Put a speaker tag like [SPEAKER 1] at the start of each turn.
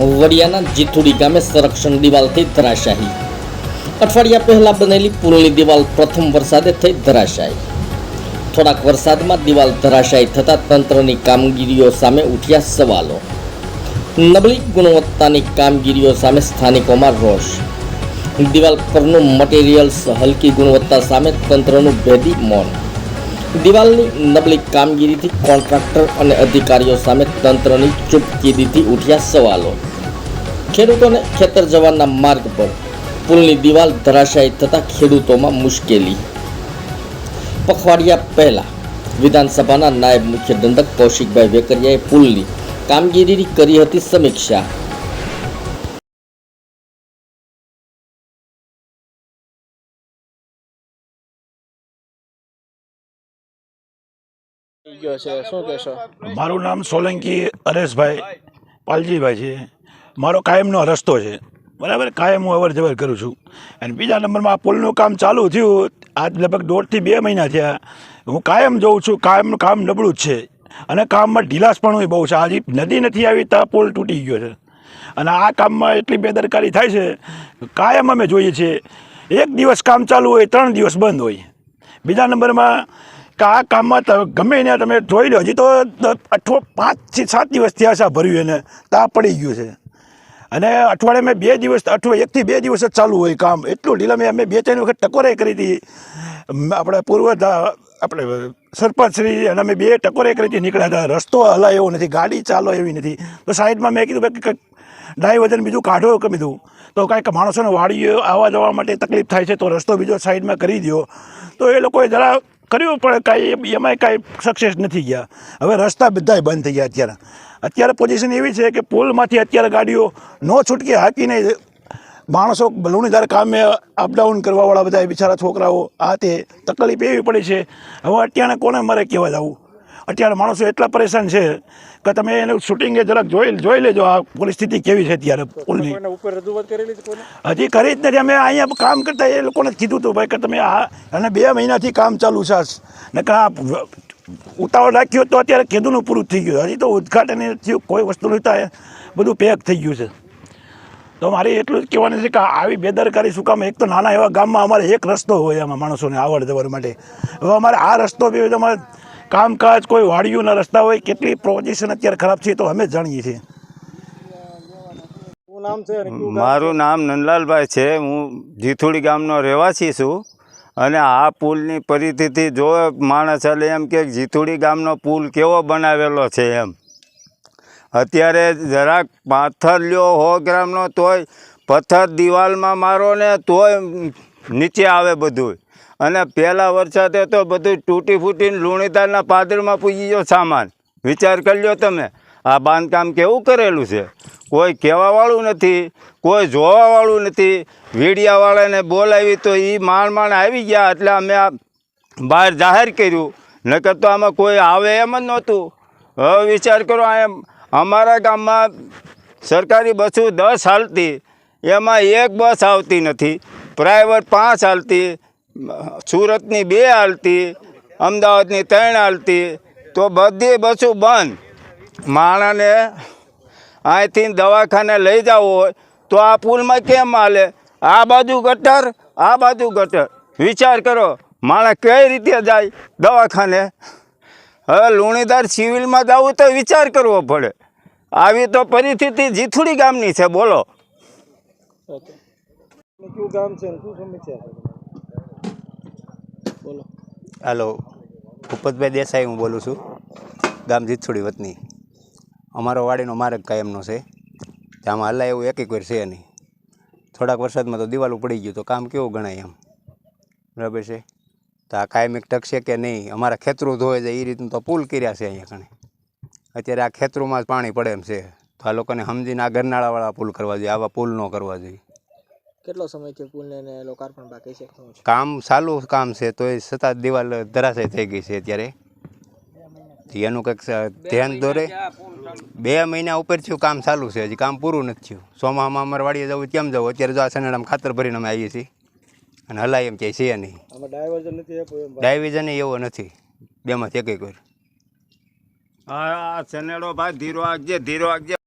[SPEAKER 1] વડિયાના જીથુડી ગામે સંરક્ષણ દિવાલથી ધરાશાહી અઠવાડિયા પહેલા બનેલી પુલની દિવાલ પ્રથમ વરસાદે થઈ ધરાશાયી. થોડાક વરસાદમાં દિવાલ ધરાશાયી થતાં તંત્રની કામગીરીઓ સામે ઉઠ્યા સવાલો. નબળી ગુણવત્તાની કામગીરીઓ સામે સ્થાનિકોમાં રોષ. દિવાલ પરનું મટીરિયલ્સ હલકી ગુણવત્તા સામે તંત્રનું ભેદી મૌન. દિવાલની નબળી કામગીરીથી કોન્ટ્રાક્ટર અને અધિકારીઓ સામે તંત્રની ચૂપકીદીથી ઉઠ્યા સવાલો. ખેડૂતોને ખેતર જવાના માર્ગ પર પુલની દિવાલ ધરાશાયી થતાં ખેડૂતોમાં મુશ્કેલી. પખવાડિયા પહેલા વિધાનસભાના નાયબ મુખ્ય દંડક કૌશિકભાઈ વેકરિયાએ પુલની કામગીરી કરી હતી સમીક્ષા.
[SPEAKER 2] ગયો છે શું કહેશો?
[SPEAKER 3] મારું નામ સોલંકી હરેશભાઈ પાલજીભાઈ છે. મારો કાયમનો રસ્તો છે. બરાબર? કાયમ હું અવર જવર કરું છું. અને બીજા નંબરમાં આ પુલનું કામ ચાલુ થયું. આજ લગભગ દોઢથી બે મહિના થયા. હું કાયમ જોઉં છું. કાયમનું કામ નબળું જ છે. અને કામમાં ઢીલાસ પણ બહુ છે. હજી નદી નથી આવી ત્યાં પુલ તૂટી ગયો છે. અને આ કામમાં એટલી બેદરકારી થાય છે. કાયમ અમે જોઈએ છીએ. એક દિવસ કામ ચાલુ હોય, ત્રણ દિવસ બંધ હોય. બીજા નંબરમાં કે આ કામમાં ત- ગમે એને તમે જોઈ લો, હજી તો અઠવા પાંચથી સાત દિવસ થયા છે ભર્યું એને. તા પડી ગયું છે. અને અઠવાડિયામાં બે દિવસ અઠવા એકથી બે દિવસ જ ચાલુ હોય કામ. એટલું ઢીલા મેં અમે બે ત્રણ વખત ટકોરે કરી હતી. આપણે પૂર્વ આપણે સરપંચ શ્રી અને અમે બે ટકોરે કરી હતી, નીકળ્યા હતા. રસ્તો હલાય એવો નથી, ગાડી ચાલો એવી નથી. તો સાઈડમાં મેં કીધું કે કંઈક ડાયવર્ઝન બીજું કાઢો કે કીધું તો કાંઈક માણસોને વાડીઓ આવવા જવા માટે તકલીફ થાય છે, તો રસ્તો બીજો સાઈડમાં કરી દો તો એ લોકોએ જરા કર્યું, પણ કાંઈ એમાંય કાંઈ સક્સેસ નથી ગયા. હવે રસ્તા બધાય બંધ થઈ ગયા અત્યારે. અત્યારે પોઝિશન એવી છે કે પુલમાંથી અત્યારે ગાડીઓ નો છૂટકે હાકીને માણસો લુણીદાર કામે અપડાઉન કરવાવાળા બધા બિચારા છોકરાઓ, આ તે તકલીફ એવી પડી છે. હવે અત્યારે કોને મારે કહેવા જવું? અત્યારે માણસો એટલા પરેશાન છે કે તમે એનું શૂટિંગે જરાક જોઈ જોઈ લેજો આ પરિસ્થિતિ કેવી છે અત્યારે પુલની. હજી કરી જ નથી. અમે અહીંયા કામ કરતા એ લોકોને કીધું હતું ભાઈ કે તમે આ અને બે મહિનાથી કામ ચાલુ છે ને કે આ ઉતાવળ રાખ્યો તો અત્યારે ખેડૂતનું પૂરું થઈ ગયું. હજી તો ઉદઘાટન થયું કોઈ વસ્તુ નહીં બધું પેક થઈ ગયું છે. તો મારે એટલું જ કહેવાનું છે કે આવી બેદરકારી શું કામ? એક તો નાના એવા ગામમાં અમારે એક રસ્તો હોય એમાં માણસોને આવડ જવા માટે. હવે અમારે આ રસ્તો બી તમારે કામકાજ કોઈ વાડીઓના રસ્તા હોય કેટલી પોઝિશન અત્યારે ખરાબ છે તો અમે જાણીએ છીએ?
[SPEAKER 4] મારું નામ નંદલાલભાઈ છે. હું જીથુડી ગામનો રહેવાસી છું. અને આ પુલની પરિસ્થિતિ જો માણસ એટલે એમ કે જીથુડી ગામનો પુલ કેવો બનાવેલો છે એમ. અત્યારે જરાક પાથર લ્યો હો ગ્રામનો તોય પથ્થર દિવાલમાં મારો ને તોય નીચે આવે બધું અને પહેલાં વરસાદે તો બધું તૂટી ફૂટીને લુણીદારના પાદરમાં પૂજી ગયો સામાન. વિચાર કરી લ્યો તમે, આ બાંધકામ કેવું કરેલું છે? કોઈ કહેવાવાળું નથી, કોઈ જોવાવાળું નથી. વીડિયાવાળાને બોલાવી તો એ માણ માણ આવી ગયા, એટલે અમે આ બહાર જાહેર કર્યું. નકર તો આમાં કોઈ આવે એમ જ નહોતું. હવે વિચાર કરો એમ, અમારા ગામમાં સરકારી બસો દસ હાલતી, એમાં એક બસ આવતી નથી. પ્રાઇવેટ પાંચ હાલતી સુરતની બે હાલતી, અમદાવાદની ત્રણ હાલતી, તો બધી બસો બંધ. માણસને અહીંથી દવાખાને લઈ જવું હોય, તો આ પુલમાં કેમ હાલે? આ બાજુ ગટર, આ બાજુ ગટર. વિચાર કરો માણસ કઈ રીતે જાય દવાખાને? હવે લુણીદાર સિવિલમાં જવું તો વિચાર કરવો પડે. આવી તો પરિસ્થિતિ જીથુડી ગામની છે, બોલો.
[SPEAKER 2] ઓકે. ગામ છે શું સમસ્યા
[SPEAKER 5] હાલો, ભૂપતભાઈ દેસાઈ હું બોલું છું, ગામ જીતછોડી વતની. અમારો વાડીનો માર્ગ કાયમનો છે આમાં હલાય એવું એક એક વાર છે નહીં. થોડાક વરસાદમાં તો દિવાલ પડી ગયું, તો કામ કેવું ગણાય એમ. બરાબર છે? તો આ કાયમિક છે કે નહીં? અમારા ખેતરું ધોવે છે એ રીતનું તો પુલ કર્યા છે અહીંયા કણે. અત્યારે આ ખેતરોમાં જ પાણી પડે એમ છે. તો આ લોકોને સમજીને આ ગરનાળાવાળા પુલ કરવા જોઈએ, આવા પુલ ન કરવા જોઈએ.
[SPEAKER 2] કેટલો સમય છે પુલને ને લોકાર્પણ બાકી છે? શું છે?
[SPEAKER 5] કામ ચાલુ કામ છે તો એ છતાં દિવાલ ધરાશય થઈ ગઈ છે અત્યારે. એનું કંઈક ધ્યાન દોરે. બે મહિના ઉપર થયું કામ ચાલુ છે હજી કામ પૂરું નથી થયું. સોમામાં અમારે વાડીએ જવું કેમ જવું. અત્યારે જો આ સનાડામાં ખાતર ભરીને અમે આવીએ છીએ. અને હલાય એમ ક્યાંય છે નહીં.
[SPEAKER 2] આમાં ડાયવર્ઝન નથી
[SPEAKER 5] ડાયવિઝન એવો નથી. બેમાંથી એક એક વાર.
[SPEAKER 4] આ સનેડો ભાઈ ધીરો આગજે ધીરો આગજે